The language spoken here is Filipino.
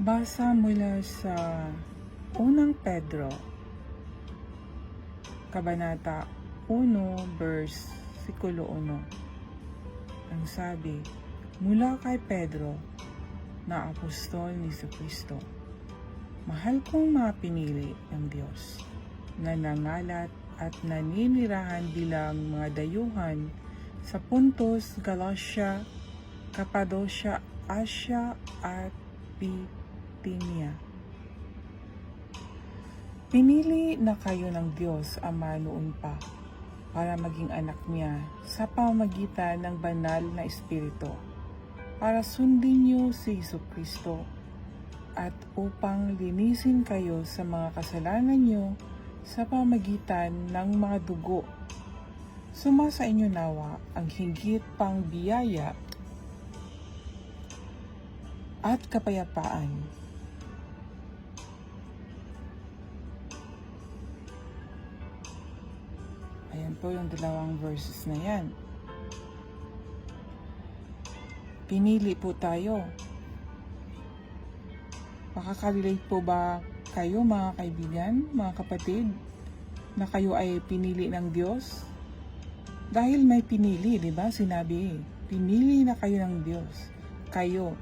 Basa mula sa Unang Pedro, Kabanata 1, verse sikulo 1. Ang sabi, mula kay Pedro, na apostol ni Kristo. Mahal kong mga pinili ng Diyos, na nangalat at naninirahan bilang mga dayuhan sa Puntos, Galatia, Cappadocia, Asia at Bithynia. Pinili na kayo ng Diyos Ama noon pa para maging anak niya sa pamagitan ng banal na Espiritu para sundin niyo si Iso Kristo at upang linisin kayo sa mga kasalanan niyo sa pamagitan ng mga dugo. Sumasa inyo nawa ang higit pang biyaya at kapayapaan. Ayan po yung dalawang verses na yan. Pinili po tayo. Makakarelate po ba kayo mga kaibigan, mga kapatid, na kayo ay pinili ng Diyos? Dahil may pinili, di ba? Sinabi, pinili na kayo ng Diyos. Kayo,